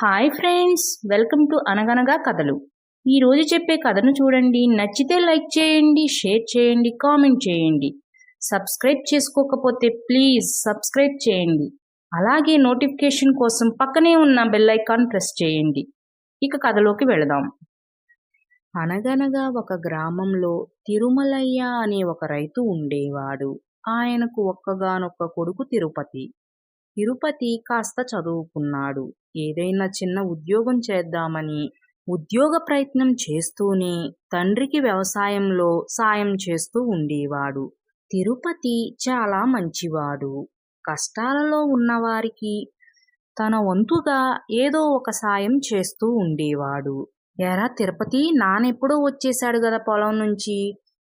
Hi friends welcome to అనగనగా కథలు ఈరోజు చెప్పే కథను చూడండి. నచ్చితే లైక్ చేయండి షేర్ చేయండి కామెంట్ చేయండి. సబ్స్క్రైబ్ చేసుకోకపోతే ప్లీజ్ సబ్స్క్రైబ్ చేయండి. అలాగే నోటిఫికేషన్ కోసం పక్కనే ఉన్న బెల్ ఐకాన్ ప్రెస్ చేయండి. ఇక కథలోకి వెళదాం. అనగనగా ఒక గ్రామంలో తిరుమలయ్య అనే ఒక రైతు ఉండేవాడు. ఆయనకు ఒక్కగానొక్క కొడుకు తిరుపతి. తిరుపతి కాస్త చదువుకున్నాడు. ఏదైనా చిన్న ఉద్యోగం చేద్దామని ఉద్యోగ ప్రయత్నం చేస్తూనే తండ్రికి వ్యవసాయంలో సాయం చేస్తూ ఉండేవాడు. తిరుపతి చాలా మంచివాడు. కష్టాలలో ఉన్నవారికి తన వంతుగా ఏదో ఒక సాయం చేస్తూ ఉండేవాడు. ఎరా తిరుపతి నానెప్పుడో వచ్చేశాడు కదా పొలం నుంచి.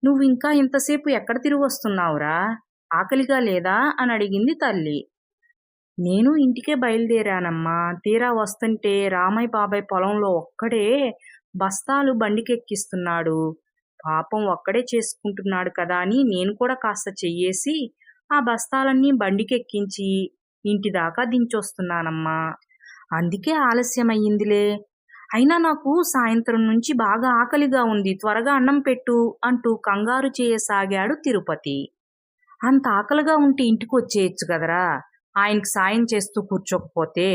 నువ్వు ఇంకా ఇంతసేపు ఎక్కడ తిరిగి వస్తున్నావురా? ఆకలిగా లేదా? అని అడిగింది తల్లి. నేను ఇంటికే బయలుదేరానమ్మా. తీరా వస్తుంటే రామయ్య బాబాయ్ పొలంలో ఒక్కడే బస్తాలు బండికెక్కిస్తున్నాడు. పాపం ఒక్కడే చేసుకుంటున్నాడు కదా అని నేను కూడా కాస్త చెయ్యేసి ఆ బస్తాలన్నీ బండికెక్కించి ఇంటి దాకా దించొస్తున్నానమ్మా. అందుకే ఆలస్యమయ్యిందిలే. అయినా నాకు సాయంత్రం నుంచి బాగా ఆకలిగా ఉంది. త్వరగా అన్నం పెట్టు అంటూ కంగారు చేయసాగాడు తిరుపతి. అంత ఆకలిగా ఉంటే ఇంటికి వచ్చేయచ్చు కదరా. ఆయనకి సాయం చేస్తూ కూర్చోకపోతే.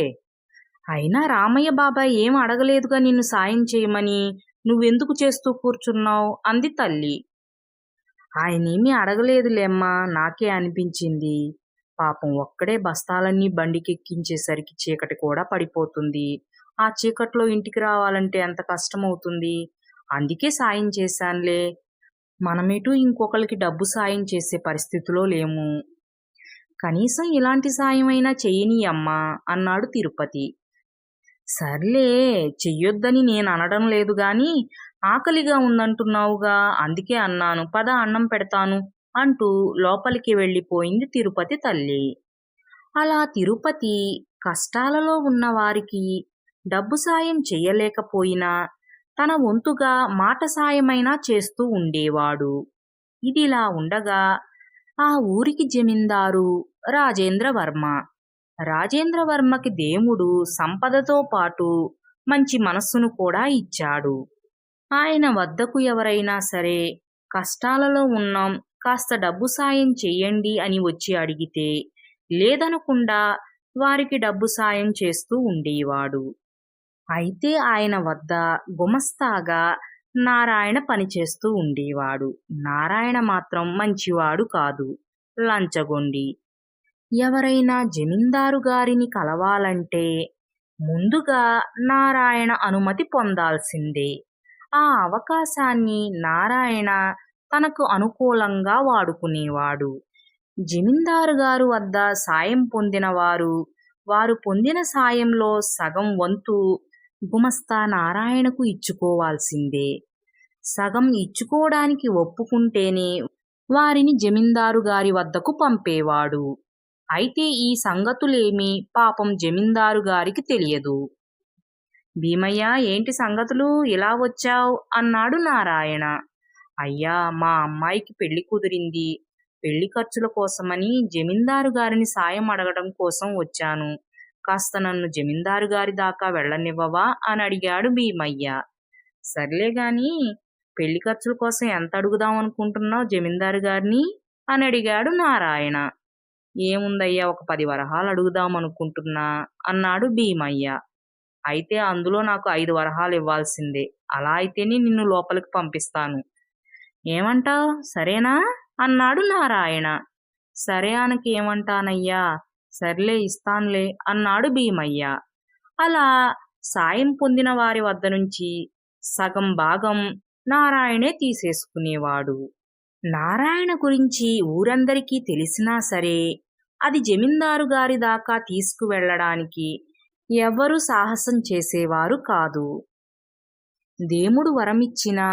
అయినా రామయ్య బాబాయ్ ఏం అడగలేదుగా నిన్ను సాయం చేయమని. నువ్వెందుకు చేస్తూ కూర్చున్నావు? అంది తల్లి. ఆయనేమీ అడగలేదులేమ్మా నాకే అనిపించింది. పాపం ఒక్కడే బస్తాలన్నీ బండికెక్కించేసరికి చీకటి కూడా పడిపోతుంది. ఆ చీకట్లో ఇంటికి రావాలంటే ఎంత కష్టమవుతుంది? అందుకే సాయం చేశానులే. మనమేటూ ఇంకొకరికి డబ్బు సాయం చేసే పరిస్థితిలో లేము. కనీసం ఇలాంటి సాయమైనా చెయ్యని అమ్మా అన్నాడు తిరుపతి. సర్లే చెయ్యొద్దని నేను అనడం లేదు గాని ఆకలిగా ఉందంటున్నావుగా అందుకే అన్నాను పద అన్నం పెడతాను అంటూ లోపలికి వెళ్ళిపోయింది తిరుపతి తల్లి. అలా తిరుపతి కష్టాలలో ఉన్నవారికి డబ్బు సాయం చెయ్యలేకపోయినా తన వంతుగా మాట సాయమైనా చేస్తూ ఉండేవాడు. ఇదిలా ఉండగా ఆ ఊరికి జమీందారు రాజేంద్ర వర్మ రాజేంద్ర దేవుడు సంపదతో పాటు మంచి మనస్సును కూడా ఇచ్చాడు. ఆయన వద్దకు ఎవరైనా సరే కష్టాలలో ఉన్నాం కాస్త డబ్బు సాయం చెయ్యండి అని వచ్చి అడిగితే లేదనకుండా వారికి డబ్బు సాయం చేస్తూ ఉండేవాడు. అయితే ఆయన వద్ద గుమస్తాగా నారాయణ పనిచేస్తూ ఉండేవాడు. నారాయణ మాత్రం మంచివాడు కాదు. లంచగొండి. ఎవరైనా జమీందారు గారిని కలవాలంటే ముందుగా నారాయణ అనుమతి పొందాల్సిందే. ఆ అవకాశాన్ని నారాయణ తనకు అనుకూలంగా వాడుకునేవాడు. జమీందారు గారు వద్ద సాయం పొందిన వారు వారు పొందిన సాయంలో సగం వంతు గుమస్తా నారాయణకు ఇచ్చుకోవాల్సిందే. సగం ఇచ్చుకోవడానికి ఒప్పుకుంటేనే వారిని జమీందారు గారి వద్దకు పంపేవాడు. అయితే ఈ సంగతులేమీ పాపం జమీందారు గారికి తెలియదు. భీమయ్య ఏంటి సంగతులు? ఇలా వచ్చావు? అన్నాడు నారాయణ. అయ్యా మా అమ్మాయికి పెళ్ళి కుదిరింది. పెళ్ళి ఖర్చుల కోసమని జమీందారు గారిని సాయం అడగడం కోసం వచ్చాను. కాస్త నన్ను జమీందారు గారి దాకా వెళ్ళనివ్వవా అని అడిగాడు భీమయ్య. సర్లే గాని పెళ్ళి ఖర్చుల కోసం ఎంత అడుగుదాం అనుకుంటున్నావు జమీందారు గారిని? అని అడిగాడు నారాయణ. ఏముందయ్యా ఒక పది వరహాలు అడుగుదాం అనుకుంటున్నా అన్నాడు భీమయ్య. అయితే అందులో నాకు ఐదు వరహాలు ఇవ్వాల్సిందే. అలా అయితేనే నిన్ను లోపలికి పంపిస్తాను. ఏమంటావ్? సరేనా? అన్నాడు నారాయణ. సరే అనకి ఏమంటానయ్యా సర్లే ఇస్తానులే అన్నాడు భీమయ్య. అలా సాయం పొందిన వారి వద్ద నుంచి సగం భాగం నారాయణే తీసేసుకునేవాడు. నారాయణ గురించి ఊరందరికీ తెలిసినా సరే అది జమీందారు గారి దాకా తీసుకువెళ్ళడానికి ఎవ్వరూ సాహసం చేసేవారు కాదు. దేముడు వరమిచ్చినా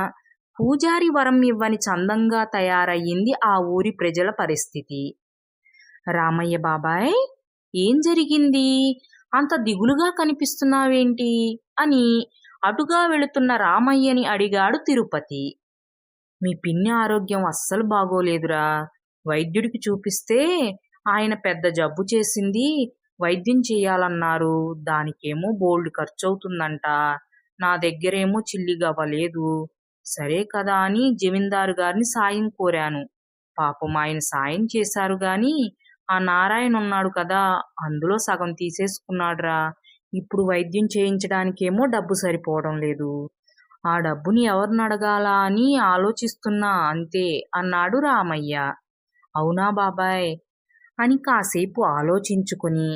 పూజారి వరం ఇవ్వని చందంగా తయారయ్యింది ఆ ఊరి ప్రజల పరిస్థితి. రామయ్య బాబాయ్ ఏం జరిగింది? అంత దిగులుగా కనిపిస్తున్నావేంటి? అని అటుగా వెళుతున్న రామయ్యని అడిగాడు తిరుపతి. మీ పిన్ని ఆరోగ్యం అస్సలు బాగోలేదురా. వైద్యుడికి చూపిస్తే ఆయన పెద్ద జబ్బు చేసింది వైద్యం చేయాలన్నారు. దానికేమో బోల్డ్ ఖర్చు అవుతుందంట నా దగ్గరేమో చిల్లిగవ్వలేదు సరే కదా అని జమీందారు గారిని సాయం కోరాను. పాపం ఆయన సాయం చేశారు గాని ఆ నారాయణ ఉన్నాడు కదా అందులో సగం తీసేసుకున్నాడురా. ఇప్పుడు వైద్యం చేయించడానికేమో డబ్బు సరిపోవడం లేదు. ఆ డబ్బుని ఎవరిని అడగాలా అని ఆలోచిస్తున్నా అంతే అన్నాడు రామయ్య. అవునా బాబాయ్? అని కాసేపు ఆలోచించుకుని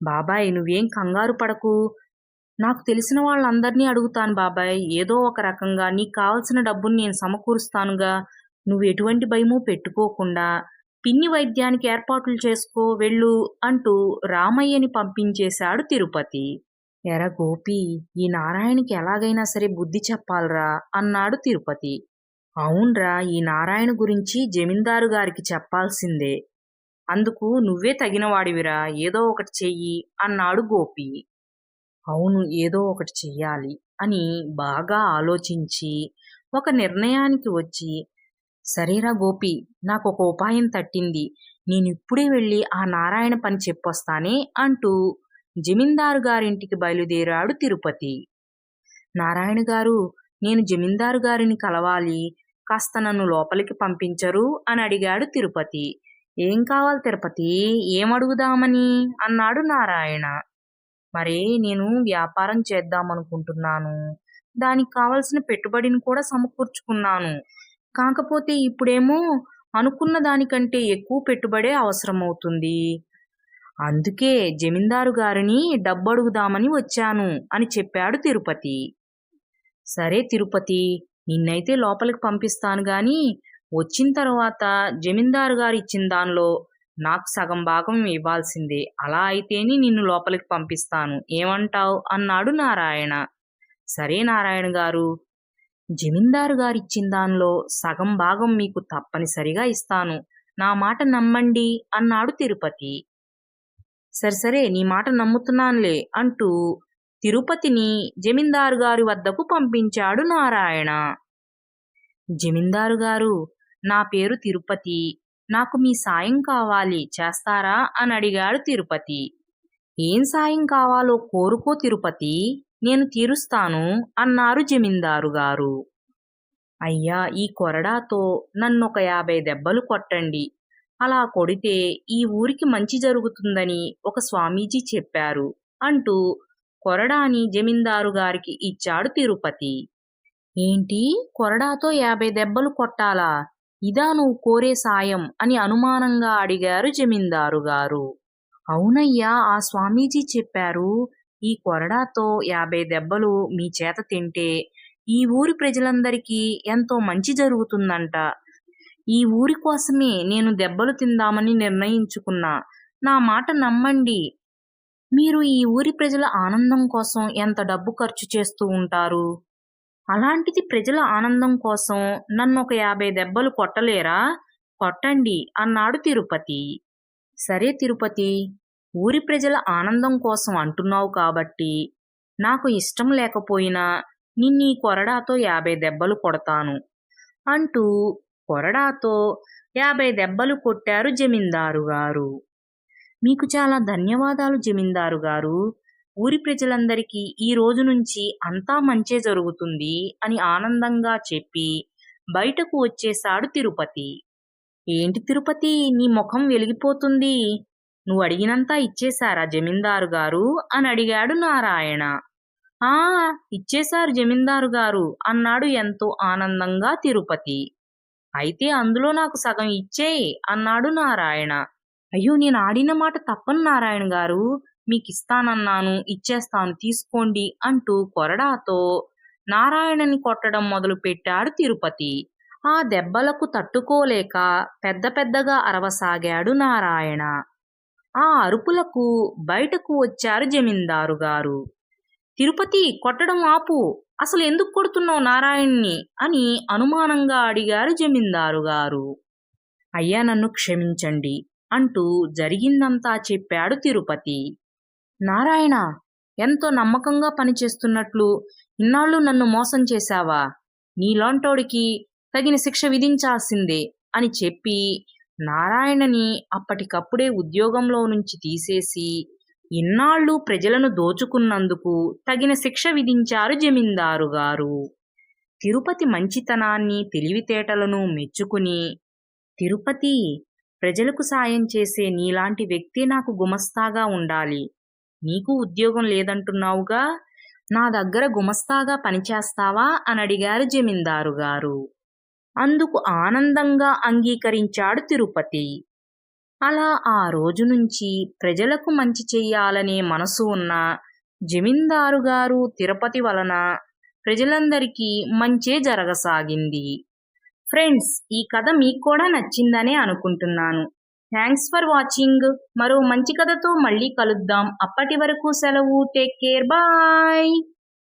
బాబాయ్ నువ్వేం కంగారు పడకు. నాకు తెలిసిన వాళ్ళందరినీ అడుగుతాను బాబాయ్. ఏదో ఒక రకంగా నీకు కావలసిన డబ్బుని నేను సమకూరుస్తానుగా. నువ్వు ఎటువంటి భయము పెట్టుకోకుండా పిన్ని వైద్యానికి ఏర్పాట్లు చేసుకో వెళ్ళు అంటూ రామయ్యని పంపించేశాడు తిరుపతి. ఎర గోపి ఈ నారాయణకి ఎలాగైనా సరే బుద్ధి చెప్పాలరా అన్నాడు తిరుపతి. అవునరా ఈ నారాయణ గురించి జమీందారు గారికి చెప్పాల్సిందే. అందుకు నువ్వే తగినవాడివిరా ఏదో ఒకటి చెయ్యి అన్నాడు గోపి. అవును ఏదో ఒకటి చెయ్యాలి అని బాగా ఆలోచించి ఒక నిర్ణయానికి వచ్చి సరేరా గోపి నాకు ఒక ఉపాయం తట్టింది. నేను ఇప్పుడే వెళ్ళి ఆ నారాయణ పని చెప్పొస్తానే అంటూ జమీందారు గారింటికి బయలుదేరాడు తిరుపతి. నారాయణ గారు నేను జమీందారు గారిని కలవాలి కాస్త నన్ను లోపలికి పంపించరు అని అడిగాడు తిరుపతి. ఏం కావాలి తిరుపతి? ఏమడుగుదామని అన్నాడు నారాయణ. మరే నేను వ్యాపారం చేద్దామనుకుంటున్నాను. దానికి కావలసిన పెట్టుబడిని కూడా సమకూర్చుకున్నాను. కాకపోతే ఇప్పుడేమో అనుకున్న దానికంటే ఎక్కువ పెట్టుబడే అవసరమవుతుంది. అందుకే జమీందారు గారిని డబ్బడుగుదామని వచ్చాను అని చెప్పాడు తిరుపతి. సరే తిరుపతి నిన్నైతే లోపలికి పంపిస్తాను గాని వచ్చిన తర్వాత జమీందారు గారు ఇచ్చిన దానిలో నాకు సగం భాగం ఇవ్వాల్సిందే. అలా అయితేనే నిన్ను లోపలికి పంపిస్తాను. ఏమంటావ్? అన్నాడు నారాయణ. సరే నారాయణ గారు జమీందారు గారు ఇచ్చిన దానిలో సగం భాగం మీకు తప్పనిసరిగా ఇస్తాను. నా మాట నమ్మండి అన్నాడు తిరుపతి. సరే సరే నీ మాట నమ్ముతున్నానులే అంటూ తిరుపతిని జమీందారు గారి వద్దకు పంపించాడు నారాయణ. జమీందారు గారు నా పేరు తిరుపతి నాకు మీ సాయం కావాలి చేస్తారా? అని అడిగాడు తిరుపతి. ఏం సాయం కావాలో కోరుకో తిరుపతి. నేను తీరుస్తాను అన్నారు జమీందారు గారు. అయ్యా ఈ కొరడాతో నన్నొక యాభై దెబ్బలు కొట్టండి. అలా కొడితే ఈ ఊరికి మంచి జరుగుతుందని ఒక స్వామీజీ చెప్పారు అంటూ కొరడాని జమీందారు గారికి ఇచ్చాడు తిరుపతి. ఏంటి? కొరడాతో యాభై దెబ్బలు కొట్టాలా? ఇదా నువ్వు కోరే సాయం అని అనుమానంగా అడిగారు జమీందారు గారు. అవునయ్యా ఆ స్వామీజీ చెప్పారు ఈ కొరడాతో యాభై దెబ్బలు మీ చేత తింటే ఈ ఊరి ప్రజలందరికీ ఎంతో మంచి జరుగుతుందంట. ఈ ఊరి కోసమే నేను దెబ్బలు తిందామని నిర్ణయించుకున్నా. నా మాట నమ్మండి. మీరు ఈ ఊరి ప్రజల ఆనందం కోసం ఎంత డబ్బు ఖర్చు చేస్తూ ఉంటారు? అలాంటిది ప్రజల ఆనందం కోసం నన్ను ఒక యాభై దెబ్బలు కొట్టలేరా? కొట్టండి అన్నాడు తిరుపతి. సరే తిరుపతి. ఊరి ప్రజల ఆనందం కోసం అంటున్నావు కాబట్టి నాకు ఇష్టం లేకపోయినా నిన్నీ కొరడాతో యాభై దెబ్బలు కొడతాను అంటూ కొరడాతో యాభై దెబ్బలు కొట్టారు జమీందారు గారు. మీకు చాలా ధన్యవాదాలు జమీందారు గారు. ఊరి ప్రజలందరికీ ఈ రోజు నుంచి అంతా మంచే జరుగుతుంది అని ఆనందంగా చెప్పి బయటకు వచ్చేశాడు తిరుపతి. ఏంటి తిరుపతి? నీ ముఖం వెలిగిపోతుంది. నువ్వు అడిగినంతా ఇచ్చేశారా జమీందారు గారు? అని అడిగాడు నారాయణ. ఆ ఇచ్చేశారు జమీందారు గారు అన్నాడు ఎంతో ఆనందంగా తిరుపతి. అయితే అందులో నాకు సగం ఇచ్చేయి అన్నాడు నారాయణ. అయ్యో నేను ఆడిన మాట తప్పను నారాయణ గారు. మీకిస్తానన్నాను ఇచ్చేస్తాను తీసుకోండి అంటూ కొరడాతో నారాయణని కొట్టడం మొదలు పెట్టాడు తిరుపతి. ఆ దెబ్బలకు తట్టుకోలేక పెద్ద పెద్దగా అరవసాగాడు నారాయణ. ఆ అరుపులకు బయటకు వచ్చారు జమీందారు గారు. తిరుపతి కొట్టడం ఆపు అసలు ఎందుకు కొడుతున్నావు నారాయణ్ణి? అని అనుమానంగా అడిగారు జమీందారు గారు. అయ్యా నన్ను క్షమించండి అంటూ జరిగిందంతా చెప్పాడు తిరుపతి. నారాయణ ఎంతో నమ్మకంగా పనిచేస్తున్నట్లు ఇన్నాళ్ళు నన్ను మోసం చేశావా? నీలాంటోడికి తగిన శిక్ష విధించాల్సిందే అని చెప్పి నారాయణని అప్పటికప్పుడే ఉద్యోగంలో నుంచి తీసేసి ఇన్నాళ్ళు ప్రజలను దోచుకున్నందుకు తగిన శిక్ష విధించారు జమీందారు గారు. తిరుపతి మంచితనాన్ని తెలివితేటలను మెచ్చుకుని తిరుపతి ప్రజలకు సాయం చేసే నీలాంటి వ్యక్తి నాకు గుమస్తాగా ఉండాలి. నీకు ఉద్యోగం లేదంటున్నావుగా? నా దగ్గర గుమస్తాగా పనిచేస్తావా? అని అడిగారు జమీందారు గారు. అందుకు ఆనందంగా అంగీకరించాడు తిరుపతి. అలా ఆ రోజు నుంచి ప్రజలకు మంచి చెయ్యాలనే మనసు ఉన్న జమీందారు గారు తిరుపతి వలన ప్రజలందరికీ మంచే జరగసాగింది. ఫ్రెండ్స్ ఈ కథ మీకు కూడా నచ్చిందనే అనుకుంటున్నాను. Thanks for watching. మరో మంచి కథతో మళ్ళీ కలుద్దాం. అప్పటి వరకు సెలవు. Take care. బాయ్.